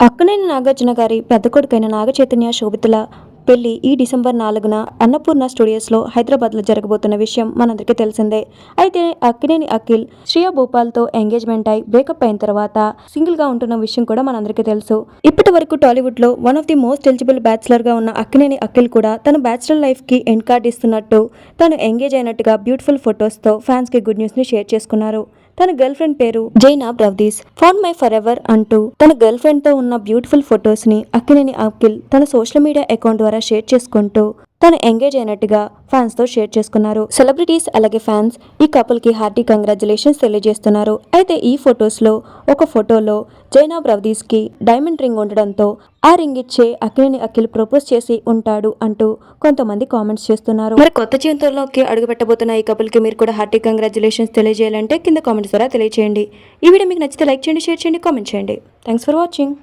అక్కనేని నాగార్జున గారి పెద్ద కొడుకైన నాగచైతన్య శోభితుల పెళ్ళి ఈ డిసెంబర్ నాలుగున అన్నపూర్ణ స్టూడియోస్లో హైదరాబాద్లో జరగబోతున్న విషయం మనందరికీ తెలిసిందే. అయితే అక్కినేని అఖిల్ శ్రియా భూపాల్తో ఎంగేజ్మెంట్ అయి బ్రేకప్ అయిన తర్వాత సింగిల్గా ఉంటున్న విషయం కూడా మనందరికీ తెలుసు. ఇప్పటి వరకు టాలీవుడ్లో one of the most eligible బ్యాచిలర్గా ఉన్న అక్కినేని అఖిల్ కూడా తన బ్యాచిలర్ లైఫ్కి ఎండ్ కార్డ్ ఇస్తున్నట్టు తను ఎంగేజ్ అయినట్టుగా బ్యూటిఫుల్ ఫొటోస్తో ఫ్యాన్స్కి గుడ్ న్యూస్ని షేర్ చేసుకున్నారు. తన గర్ల్ ఫ్రెండ్ పేరు Zainab Ravdjee. Found my forever అంటూ తన గర్ల్ ఫ్రెండ్తో ఉన్న బ్యూటిఫుల్ ఫొటోస్ని అక్కినేని అఖిల్ తన సోషల్ మీడియా అకౌంట్ ద్వారా షేర్ చేసుకుంటూ తను ఎంగేజ్ అయినట్టుగా ఫ్యాన్స్తో షేర్ చేసుకున్నారు. సెలబ్రిటీస్ అలాగే ఫ్యాన్స్ ఈ కపుల్కి హార్టీ కంగ్రాచులేషన్స్ తెలియజేస్తున్నారు. అయితే ఈ ఫొటోస్లో ఒక ఫోటోలో జైనా బ్రవ్దీస్కి డైమండ్ రింగ్ ఉండడంతో ఆ రింగ్ ఇచ్చే అక్కినేని అఖిల్ ప్రపోజ్ చేసి ఉంటాడు అంటూ కొంతమంది కామెంట్స్ చేస్తున్నారు. మరి కొత్త జీవితంలోకి అడుగు పెట్టబోతున్న ఈ కపుల్కి మీరు కూడా హార్టీ కంగ్రాచులేషన్స్ తెలియజేయాలంటే కింద కామెంట్స్ ద్వారా తెలియజేయండి ఈ వీడియో మీకు నచ్చితే లైక్ చేయండి షేర్ చేయండి కామెంట్ చేయండి. Thanks for watching.